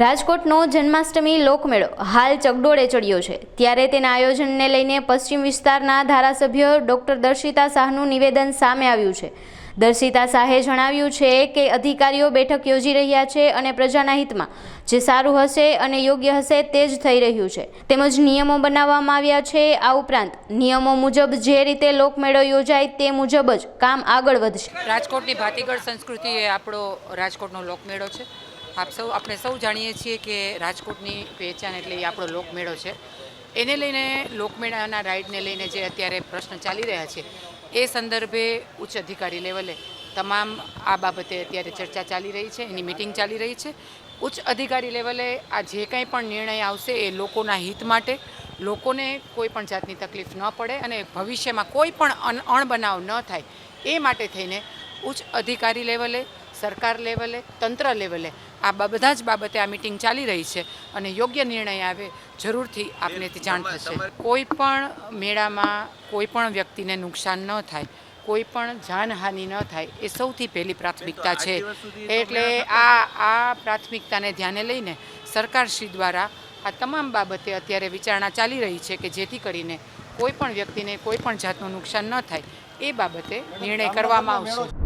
રાજકોટનો જન્માષ્ટમી લોકમેળો હાલ ચગડોળે ચડ્યો છે. ત્યારે તેના આયોજનને લઈને પશ્ચિમ વિસ્તારના ધારાસભ્ય ડોક્ટર દર્શિતા શાહનું નિવેદન સામે આવ્યું છે. દર્શિતા શાહે જણાવ્યું છે કે અધિકારીઓ બેઠક યોજી રહ્યા છે અને પ્રજાના હિતમાં જે સારું હશે અને યોગ્ય હશે તે જ થઈ રહ્યું છે. તેમજ નિયમો બનાવવામાં આવ્યા છે. આ ઉપરાંત નિયમો મુજબ જે રીતે લોકમેળો યોજાય તે મુજબ જ કામ આગળ વધશે. રાજકોટની ભાતીગળ સંસ્કૃતિ એ આપણો રાજકોટનો લોકમેળો છે. આપ સૌ આપણે સૌ જાણીએ છીએ કે રાજકોટની પહેચાન એટલે એ આપણો લોકમેળો છે. એને લઈને લોકમેળાના રાઇડને લઈને જે અત્યારે પ્રશ્ન ચાલી રહ્યા છે, એ સંદર્ભે ઉચ્ચ અધિકારી લેવલે તમામ આ બાબતે અત્યારે ચર્ચા ચાલી રહી છે, એની મિટિંગ ચાલી રહી છે. ઉચ્ચ અધિકારી લેવલે આ જે કંઈ પણ નિર્ણય આવશે એ લોકોના હિત માટે, લોકોને કોઈ પણ જાતની તકલીફ ન પડે અને ભવિષ્યમાં કોઈ પણ અણબનાવ ન થાય, એ માટે થઈને ઉચ્ચ અધિકારી લેવલે સરકાર લેવલે તંત્ર લેવલે આ બધા જ બાબતે આ મિટિંગ ચાલી રહી છે અને યોગ્ય નિર્ણય આવે જરૂરથી આપને તે જાણ થશે. કોઈ પણ મેળામાં કોઈ પણ વ્યક્તિને નુકસાન ન થાય કોઈ પણ જાનહાનિ ન થાય એ સૌથી પહેલી પ્રાથમિકતા છે. એટલે આ આ પ્રાથમિકતાને ધ્યાને લઈને સરકારશ્રી દ્વારા આ તમામ બાબતે અત્યારે વિચારણા ચાલી રહી છે કે જેથી કરીને કોઈ પણ વ્યક્તિને કોઈ પણ જાતનું નુકસાન ન થાય એ બાબતે નિર્ણય કરવામાં આવશે.